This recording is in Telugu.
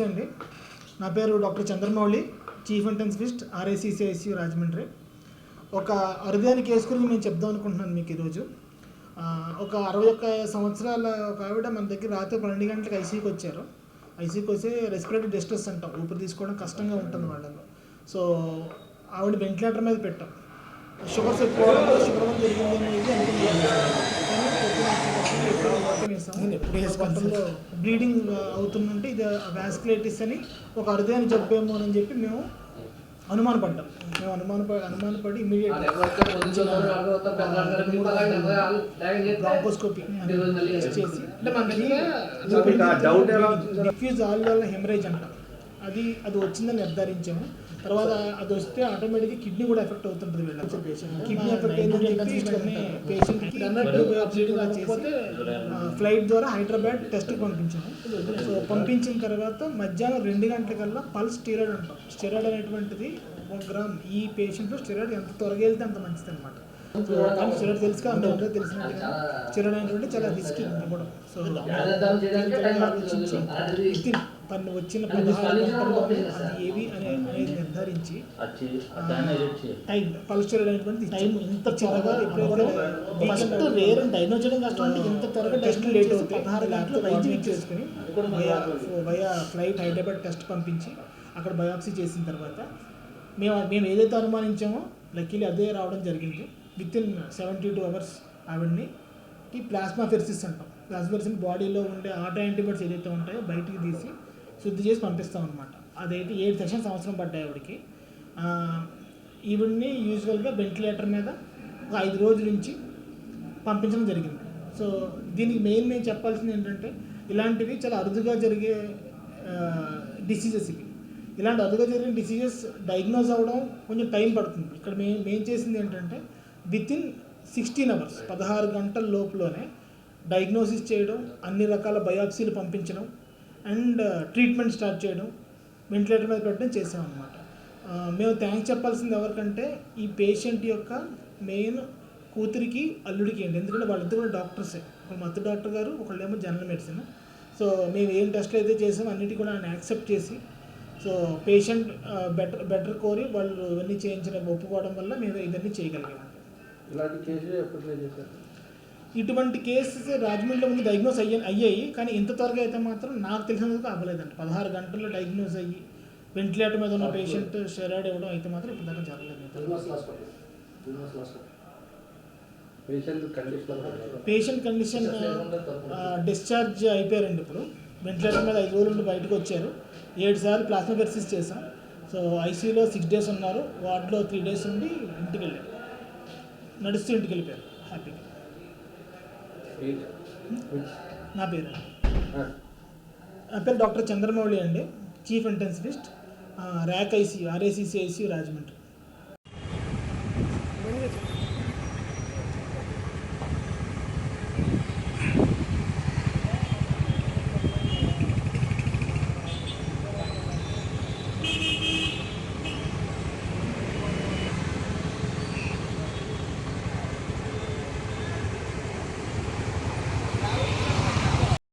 నమస్తే అండి. నా పేరు doctor Chandramouli chief intensivist RICC ICU Rajahmundry. ఒక అరుదైన కేసు గురించి నేను చెప్దాం అనుకుంటున్నాను మీకు ఈరోజు. ఒక అరవై ఒక్క సంవత్సరాల ఒక ఆవిడ మన దగ్గర రాత్రి పన్నెండు గంటలకు ఐసీకి వచ్చారు. ఐసీకి వస్తే రెస్పిరేటరీ డిస్ట్రెస్ అంటాం. ఊపిరి తీసుకోవడం కష్టంగా ఉంటుంది వాళ్ళలో సో ఆవిడ వెంటిలేటర్ మీద పెట్టాం. షుగర్స్ ఎక్కువ షుగర్ జరిగింది అనేది అనుకున్నాను బ్లీడింగ్ అవుతుందంటే ఇది వ్యాస్కులైటిస్ అని ఒక అరుదైన జబ్బేమో అని చెప్పి మేము అనుమానపడ్డాం. మేము అనుమానప అనుమానపడి ఇమీడియట్ బ్రాంకోస్కోపీ టెస్ట్ చేసి అంటే మనకి డిఫ్యూజ్ ఆల్ వల్ల హెమరేజ్ అంటాం. అది అది వచ్చిందని నిర్ధారించాము. తర్వాత అది వస్తే ఆటోమేటిక్గా కిడ్నీ కూడా ఎఫెక్ట్ అవుతుంటుంది వీళ్ళ పేషెంట్ కిడ్నీ ఎఫెక్ట్ అయిందని చెప్పి పేషెంట్కి చేసి ఫ్లైట్ ద్వారా హైదరాబాద్ టెస్ట్కి పంపించాము. సో పంపించిన తర్వాత మధ్యాహ్నం రెండు గంటలకల్లా పల్స్ స్టీరాయిడ్ అంటాం. స్టీరాయిడ్ అనేటువంటిది ఒక గ్రామ్. ఈ పేషెంట్లో స్టీరాయిడ్ ఎంత త్వరగా వెళ్తే అంత మంచిది అనమాట తెలుసు అంటే తెలిసిన చిరునైనటువంటి చాలా రిస్క్ కూడా సో ఆలోచించి తను వచ్చిన పదహారు ఏవి అనే అనేది నిర్ధారించి టైం పల్చర్ అనేటువంటిది టైం ఇంత త్వరగా ఎప్పుడైతే ఫస్ట్ రేర్ డైనోజన్ కాకుండా ఇంత త్వరగా టెస్ట్ లేట్ అవుతుంది పదహారు గంటలు వైద్యం ఇచ్చేసుకుని via via flight Hyderabad test పంపించి అక్కడ బయాప్సీ చేసిన తర్వాత మేము మేము ఏదైతే అనుమానించామో లక్కీలీ అదే రావడం జరిగింది with in seventy two hours ఆవిడ్ని ఈ ప్లాస్మా ఫెర్సిస్ అంటాం. ప్లాస్మా ఫెర్సిస్ బాడీలో ఉండే ఆటో యాంటీబాడీస్ ఏదైతే ఉంటాయో బయటికి తీసి శుద్ధి చేసి పంపిస్తాం అనమాట అదైతే ఏడు సెషన్స్ అవసరం పడ్డాయి ఆవిడకి. ఈవిడ్ని యూజువల్గా వెంటిలేటర్ మీద ఒక ఐదు రోజుల నుంచి పంపించడం జరిగింది. సో దీనికి మెయిన్ నేను చెప్పాల్సింది ఏంటంటే ఇలాంటివి చాలా అరుదుగా జరిగే డిసీజెస్ ఇవి. ఇలాంటి అరుదుగా జరిగే డిసీజెస్ డయాగ్నోజ్ అవ్వడం కొంచెం టైం పడుతుంది. ఇక్కడ మేము మేము చేసింది ఏంటంటే విత్ ఇన్ సిక్స్టీన్ అవర్స్ పదహారు గంటల లోపులోనే డయాగ్నోసిస్ చేయడం అన్ని రకాల బయాప్సీలు పంపించడం అండ్ ట్రీట్మెంట్ స్టార్ట్ చేయడం వెంటిలేటర్ మీద పెట్టడం చేసామన్నమాట మేము థ్యాంక్స్ చెప్పాల్సింది ఎవరికంటే ఈ పేషెంట్ యొక్క మెయిన్ కూతురికి అల్లుడికి ఏంటి ఎందుకంటే వాళ్ళిద్దరు కూడా డాక్టర్సే ఒక మత్తు డాక్టర్ గారు ఒకళ్ళేమో జనరల్ మెడిసిన్ సో మేము ఏం టెస్ట్లు అయితే చేసామో అన్నిటి కూడా ఆయన యాక్సెప్ట్ చేసి సో పేషెంట్ బెటర్ బెటర్ కోరి వాళ్ళు ఇవన్నీ చేయించడం ఒప్పుకోవడం వల్ల మేము ఇవన్నీ చేయగలిగాము ఇలాంటి చేశారు ఇటువంటి కేసెస్ రాజమండ్రిలో ముందు డయాగ్నోస్ అయ్యాయి అయ్యాయి. కానీ ఇంత త్వరగా అయితే మాత్రం నాకు తెలిసినందుకు అవ్వలేదండి. పదహారు గంటల్లో డయాగ్నోస్ అయ్యి వెంటిలేటర్ మీద ఉన్న పేషెంట్ స్టెరాయిడ్ ఇవ్వడం అయితే మాత్రం ఇప్పుడు దాకా జరగలేదు పేషెంట్ కండిషన్ డిశ్చార్జ్ అయిపోయారండి ఇప్పుడు. వెంటిలేటర్ మీద ఐదు రోజులు బయటకు వచ్చారు. ఏడు సార్లు ప్లాస్మా పెర్సిస్ చేసాం సో ఐసీయూలో సిక్స్ డేస్ ఉన్నారు. వార్డులో త్రీ డేస్ ఉండి ఇంటికి వెళ్ళారు. నడుస్తూ ఇంటికి వెళ్ళిపోయారు. హ్యాపీగా నా పేరు. నా పేరు డాక్టర్ చంద్రమౌళి అండి. Chief intensivist RAC ICU RACC ICU Rajahmundry.